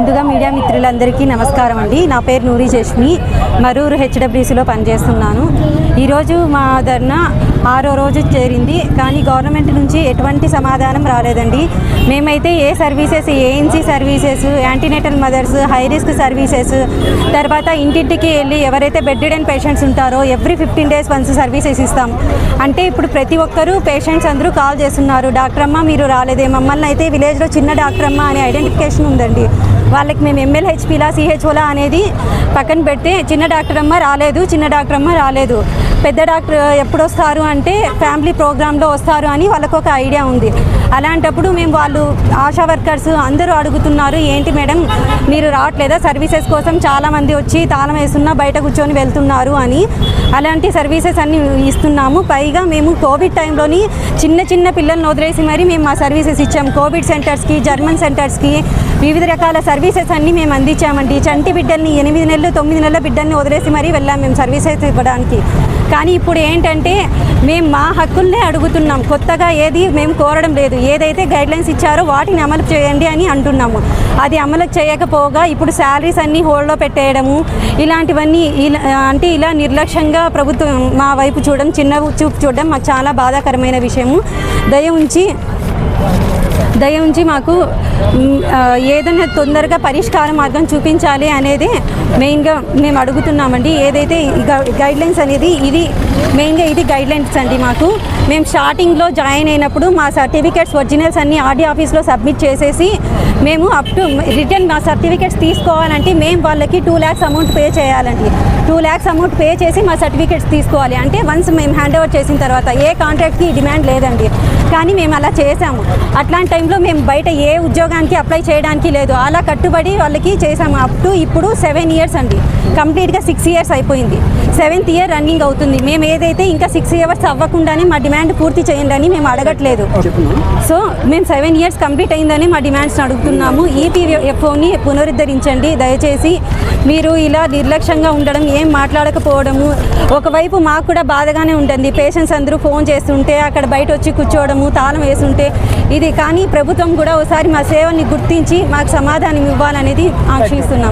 ముందుగా మీడియా మిత్రులందరికీ నమస్కారం అండి. నా పేరు నూరి జష్మి. మరూరు హెచ్డబ్ల్యూసీలో పనిచేస్తున్నాను. ఈరోజు మా ధర్నా ఆరో రోజు చేరింది. కానీ గవర్నమెంట్ నుంచి ఎటువంటి సమాధానం రాలేదండి. మేమైతే A services ANC services antenatal mothers high risk services తర్వాత ఇంటింటికి వెళ్ళి ఎవరైతే బెడ్డెడ్ పేషెంట్స్ ఉంటారో every fifteen days once services ఇస్తాం. అంటే ఇప్పుడు ప్రతి ఒక్కరూ పేషెంట్స్ అందరూ కాల్ చేస్తున్నారు. డాక్టర్ అమ్మ మీరు రాలేదే. మమ్మల్ని అయితే విలేజ్లో చిన్న డాక్టర్ అమ్మ అనే ఐడెంటిఫికేషన్ ఉందండి. వాళ్ళకి మేము ఎంఎల్హెచ్పిలా సిహెచ్ఓలా అనేది పక్కన పెడితే చిన్న డాక్టర్ అమ్మ రాలేదు చిన్న డాక్టర్ అమ్మ రాలేదు. పెద్ద డాక్టర్ ఎప్పుడు వస్తారు అంటే ఫ్యామిలీ ప్రోగ్రాంలో వస్తారు అని వాళ్ళకు ఒక ఐడియా ఉంది. అలాంటప్పుడు మేము వాళ్ళు ఆశా వర్కర్స్ అందరూ అడుగుతున్నారు ఏంటి మేడం మీరు రావట్లేదా? సర్వీసెస్ కోసం చాలామంది వచ్చి తాళం వేస్తున్నా బయట కూర్చొని వెళ్తున్నారు అని అలాంటి సర్వీసెస్ అన్ని ఇస్తున్నాము. పైగా మేము కోవిడ్ టైంలోని చిన్న చిన్న పిల్లల్ని వదిలేసి మరి మేము మా సర్వీసెస్ ఇచ్చాము. కోవిడ్ సెంటర్స్కి జర్మన్ సెంటర్స్కి వివిధ రకాల సర్వీసెస్ అన్ని మేము అందించామండి. చంటి బిడ్డల్ని ఎనిమిది నెలలు తొమ్మిది నెలల బిడ్డల్ని వదిలేసి మరీ వెళ్ళాం మేము సర్వీసెస్ ఇవ్వడానికి. కానీ ఇప్పుడు ఏంటంటే మేము మా హక్కుల్నే అడుగుతున్నాం. కొత్తగా ఏది మేము కోరడం లేదు. ఏదైతే గైడ్లైన్స్ ఇచ్చారో వాటిని అమలు చేయండి అని అంటున్నాము. అది అమలు చేయకపోగా ఇప్పుడు శాలరీస్ అన్నీ హోల్డ్లో పెట్టేయడము ఇలాంటివన్నీ ఇలా అంటే ఇలా నిర్లక్ష్యంగా ప్రభుత్వం మా వైపు చూడడం చిన్న చూపు చూడడం మాకు చాలా బాధాకరమైన విషయము. దయ ఉంచి దయ ఉంచి మాకు ఏదైనా తొందరగా పరిష్కార మార్గం చూపించాలి అనేది మెయిన్గా మేము అడుగుతున్నామండి. ఏదైతే గైడ్ లైన్స్ అనేది ఇది మెయిన్గా ఇది గైడ్ లైన్స్ అండి మాకు. మేము స్టార్టింగ్లో జాయిన్ అయినప్పుడు మా సర్టిఫికేట్స్ ఒరిజినల్స్ అన్ని ఆర్డీ ఆఫీస్లో సబ్మిట్ చేసేసి మేము అప్ టు రిటర్న్ మా సర్టిఫికేట్స్ తీసుకోవాలంటే మేము వాళ్ళకి టూ ల్యాక్స్ అమౌంట్ పే చేయాలండి. టూ ల్యాక్స్ అమౌంట్ పే చేసి మా సర్టిఫికేట్స్ తీసుకోవాలి. అంటే వన్స్ మేము హ్యాండ్ ఓవర్ చేసిన తర్వాత ఏ కాంట్రాక్ట్కి డిమాండ్ లేదండి. కానీ మేము అలా చేసాము. అట్లాంటి టైం టైంలో మేము బయట ఏ ఉద్యోగానికి అప్లై చేయడానికి లేదు. అలా కట్టుబడి వాళ్ళకి చేసాము. అప్ టు ఇప్పుడు సెవెన్ ఇయర్స్ అండి. కంప్లీట్గా సిక్స్ ఇయర్స్ అయిపోయింది. సెవెంత్ ఇయర్ రన్నింగ్ అవుతుంది. మేము ఏదైతే ఇంకా సిక్స్ ఇయర్స్ అవ్వకుండానే మా డిమాండ్ పూర్తి చేయండి అని మేము అడగట్లేదు. సో మేము సెవెన్ ఇయర్స్ కంప్లీట్ అయిందని మా డిమాండ్స్ అడుగుతున్నాము. ఈపీఎఫ్ఓని పునరుద్ధరించండి. దయచేసి మీరు ఇలా నిర్లక్ష్యంగా ఉండడం ఏం మాట్లాడకపోవడము ఒకవైపు మాకు కూడా బాధగానే ఉంటుంది పేషెంట్స్ అందరూ ఫోన్ చేస్తుంటే అక్కడ బయట వచ్చి కూర్చోవడము తాళం వేస్తుంటే ఇది కానీ ప్రభుత్వం కూడా ఒకసారి మా సేవని గుర్తించి మాకు సమాధానం ఇవ్వాలనేది ఆశిస్తున్నాం.